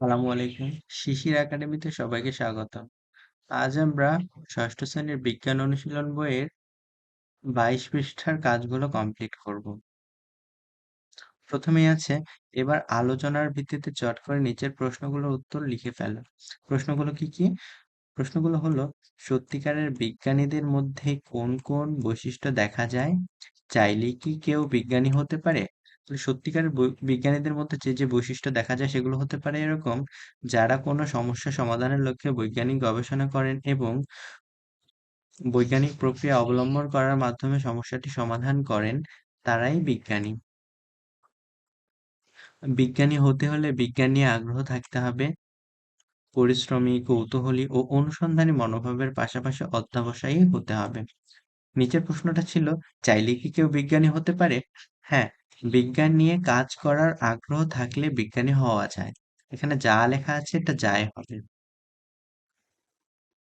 আসসালামু আলাইকুম। শিশির একাডেমিতে সবাইকে স্বাগতম। আজ আমরা ষষ্ঠ শ্রেণির বিজ্ঞান অনুশীলন বইয়ের বাইশ পৃষ্ঠার কাজগুলো কমপ্লিট করব। প্রথমেই আছে, এবার আলোচনার ভিত্তিতে চট করে নিচের প্রশ্নগুলোর উত্তর লিখে ফেলো। প্রশ্নগুলো কি কি? প্রশ্নগুলো হলো, সত্যিকারের বিজ্ঞানীদের মধ্যে কোন কোন বৈশিষ্ট্য দেখা যায়? চাইলে কি কেউ বিজ্ঞানী হতে পারে? সত্যিকারের বিজ্ঞানীদের মধ্যে যে যে বৈশিষ্ট্য দেখা যায় সেগুলো হতে পারে এরকম, যারা কোনো সমস্যা সমাধানের লক্ষ্যে বৈজ্ঞানিক গবেষণা করেন এবং বৈজ্ঞানিক প্রক্রিয়া অবলম্বন করার মাধ্যমে সমস্যাটি সমাধান করেন, তারাই বিজ্ঞানী। বিজ্ঞানী হতে হলে বিজ্ঞান নিয়ে আগ্রহ থাকতে হবে, পরিশ্রমী, কৌতূহলী ও অনুসন্ধানী মনোভাবের পাশাপাশি অধ্যবসায়ী হতে হবে। নিচের প্রশ্নটা ছিল, চাইলে কি কেউ বিজ্ঞানী হতে পারে? হ্যাঁ বিজ্ঞান নিয়ে কাজ করার আগ্রহ থাকলে বিজ্ঞানী হওয়া যায়। এখানে যা লেখা আছে এটা যাই হবে।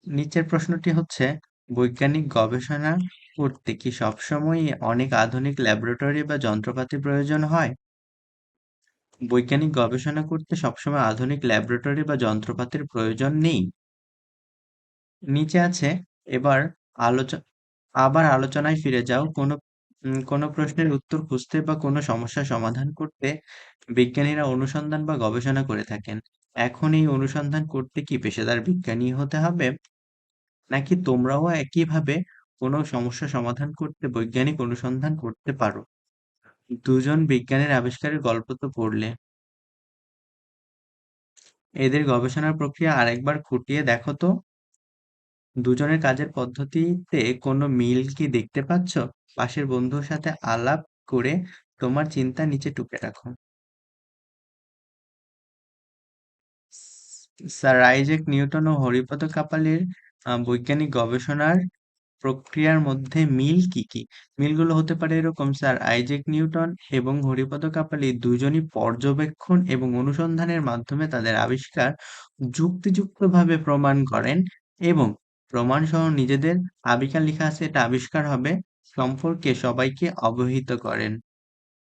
নিচের প্রশ্নটি হচ্ছে, বৈজ্ঞানিক গবেষণা করতে কি সবসময় অনেক আধুনিক ল্যাবরেটরি বা যন্ত্রপাতি প্রয়োজন হয়? বৈজ্ঞানিক গবেষণা করতে সবসময় আধুনিক ল্যাবরেটরি বা যন্ত্রপাতির প্রয়োজন নেই। নিচে আছে, এবার আলোচ, আবার আলোচনায় ফিরে যাও, কোনো উম, কোনো প্রশ্নের উত্তর খুঁজতে বা কোনো সমস্যার সমাধান করতে বিজ্ঞানীরা অনুসন্ধান বা গবেষণা করে থাকেন। এখন এই অনুসন্ধান করতে কি পেশাদার বিজ্ঞানী হতে হবে? নাকি তোমরাও একইভাবে কোনো সমস্যা সমাধান করতে বৈজ্ঞানিক অনুসন্ধান করতে পারো? দুজন বিজ্ঞানীর আবিষ্কারের গল্প তো পড়লে। এদের গবেষণার প্রক্রিয়া আরেকবার খুঁটিয়ে দেখো তো। দুজনের কাজের পদ্ধতিতে কোনো মিল কি দেখতে পাচ্ছ? পাশের বন্ধুর সাথে আলাপ করে তোমার চিন্তা নিচে টুকে রাখো। স্যার আইজ্যাক নিউটন ও হরিপদ কাপালির বৈজ্ঞানিক গবেষণার প্রক্রিয়ার মধ্যে মিল কি কি? মিলগুলো হতে পারে এরকম, স্যার আইজ্যাক নিউটন এবং হরিপদ কাপালি দুজনই পর্যবেক্ষণ এবং অনুসন্ধানের মাধ্যমে তাদের আবিষ্কার যুক্তিযুক্তভাবে প্রমাণ করেন এবং প্রমাণ সহ নিজেদের আবিষ্কার লেখা আছে এটা আবিষ্কার হবে। সম্পর্কে সবাইকে অবহিত করেন।